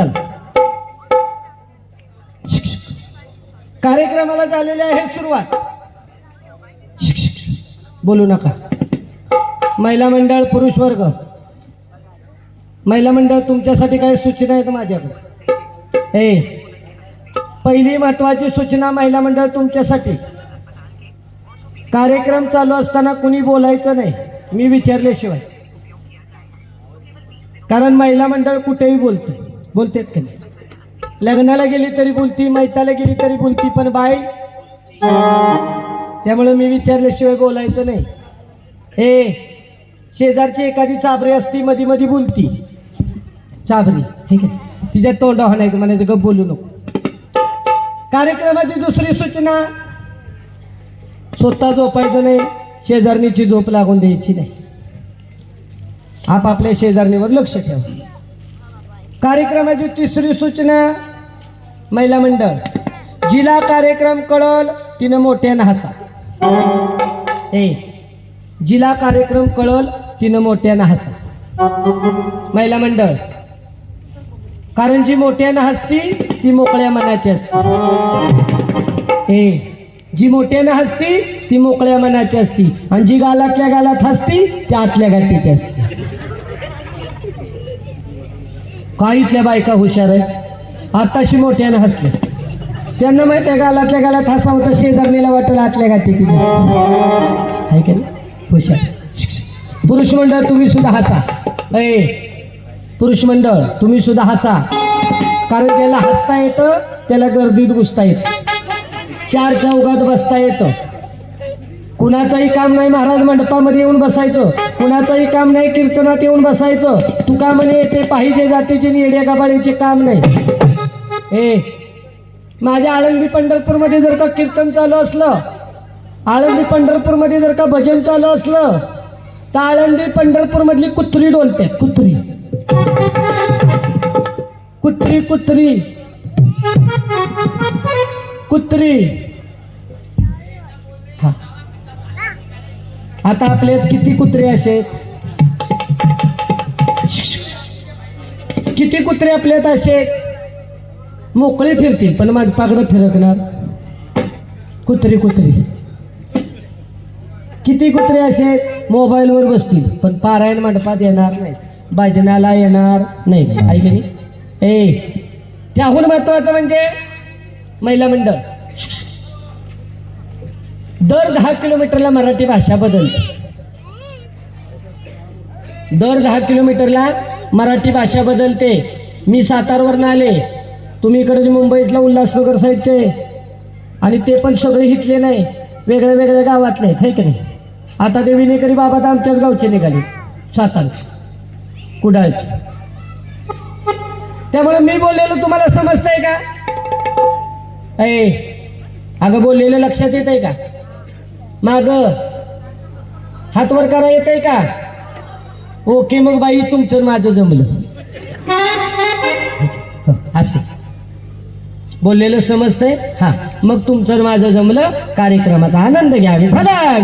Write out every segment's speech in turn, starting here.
चला. कार्यक्रमाला झालेली आहे सुरुवात. बोलू नका. महिला मंडळ पुरुष वर्ग. महिला मंडळ तुमच्यासाठी काही सूचना आहेत माझ्याकडे? ए पहिली महत्वाची सूचना महिला मंडळ तुमच्यासाठी. कार्यक्रम चालू असताना कुणी बोलायचं नाही मी विचारल्याशिवाय. कारण महिला मंडळ कुठेही बोलतो. बोलतेत का नाही? लग्नाला गेली तरी बोलती मैताला गेली तरी बोलती पण बाई त्यामुळे मी विचारल्याशिवाय बोलायचं नाही. हे शेजारची एखादी चाबरी असती मधी मधी बोलती. चाबरी ठीक आहे तिच्या तोंड हाणायचं म्हणायचं गप बोलू नको. कार्यक्रमाची दुसरी सूचना स्वतः झोपायचं नाही शेजारणीची झोप लागून द्यायची नाही. आपापल्या शेजारणीवर लक्ष ठेवा. कार्यक्रमाची तिसरी सूचना महिला मंडळ. जिला कार्यक्रम कळल तिनं मोठ्यानं हसा ए जिला कार्यक्रम कळल तिनं मोठ्यानं हसा महिला मंडळ कारण जी मोठ्यानं हसती ती मोकळ्या मनाची असते. ए जी मोठ्यानं हसती ती मोकळ्या मनाची असती. आणि जी गालातल्या गालात हसती ती आतल्या गाठीची असते. काहीतल्या बायका हुशार आहेत. आत्ताशी मोठ्यानं हसले. त्यांना माहीत आहे गालातल्या गालात हसावं तर शेजारणीला वाटेल आतल्या गाठी तिथे. आहे का हुशार. पुरुष मंडळ तुम्ही सुद्धा हसा. ए पुरुष मंडळ तुम्ही सुद्धा हसा. कारण त्याला हसता येतं त्याला गर्दीत घुसता येतं. चार चौघात बसता येतं. कुणाचंही काम नाही महाराज मंडपामध्ये येऊन बसायचं. कुणाचंही काम नाही कीर्तनात येऊन बसायचं. तुका म्हणे ते पाहिजे जातीचे येड्या गबाळीचे काम नाही. ए माझ्या आळंदी पंढरपूरमध्ये जर का कीर्तन चालू असलं आळंदी पंढरपूरमध्ये जर का भजन चालू असलं तर आळंदी पंढरपूरमधली कुत्री डोलते कुत्री. कुत्री कुत्री. कुत्री. आता आपल्यात किती कुत्रे असे? किती कुत्रे आपल्यात असे? मोकळे फिरतील पण मंडपाकडे फिरकणार. कुत्री कुत्री. किती कुत्रे असे? मोबाईलवर बसतील पण पारायण मंडपात येणार नाही भजनाला येणार नाही. ऐक नाही? ए त्याहून महत्वाचं म्हणजे महिला मंडळ. दर दहा किलोमीटरला मराठी भाषा बदलते. दर दहा किलोमीटरला मराठी भाषा बदलते. मी सातारवरनं आले. तुम्ही इकडे मुंबईतला उल्हासनगर साईडचे आणि ते पण सगळे हितले नाही वेगळ्या वेगळ्या गावातले आहेत है की नाही? आता ते विनेकरी बाबा तर आमच्याच गावचे निघाले सातारचे. कुडाळचे. त्यामुळे मी बोललेलं तुम्हाला समजतंय का? अगं बोललेलं लक्षात येत आहे का? माग हातवर करा येत आहे का ओके मग बाई तुमचं माझं जमलं असे असं बोललेलं समजतंय हा मग तुमचं माझं जमलं कार्यक्रमाचा आनंद घ्या भला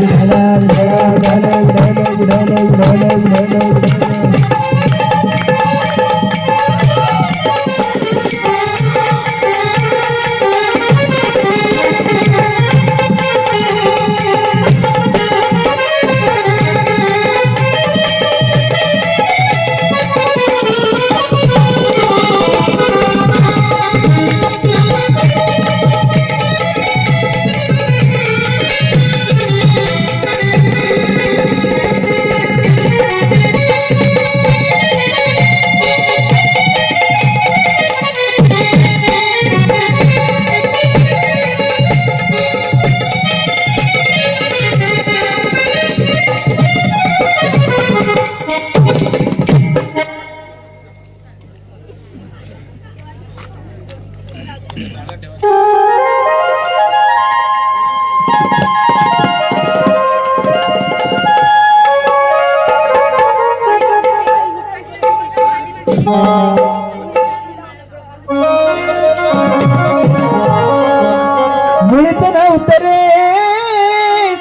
मिलते न उतरे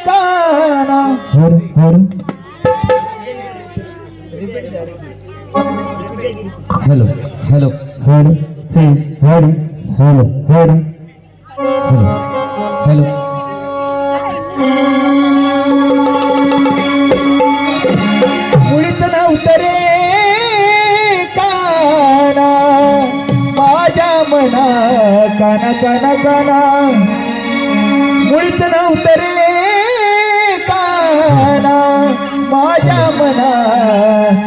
काना हर हर हेलो हेलो हर से हर हेलो हर हेलो हेलो ಕನ ಕನ ಕನ ಮುಳಿತನ ಉತ್ತರೇ ಕಾನ ಮಾಜಾ ಮನ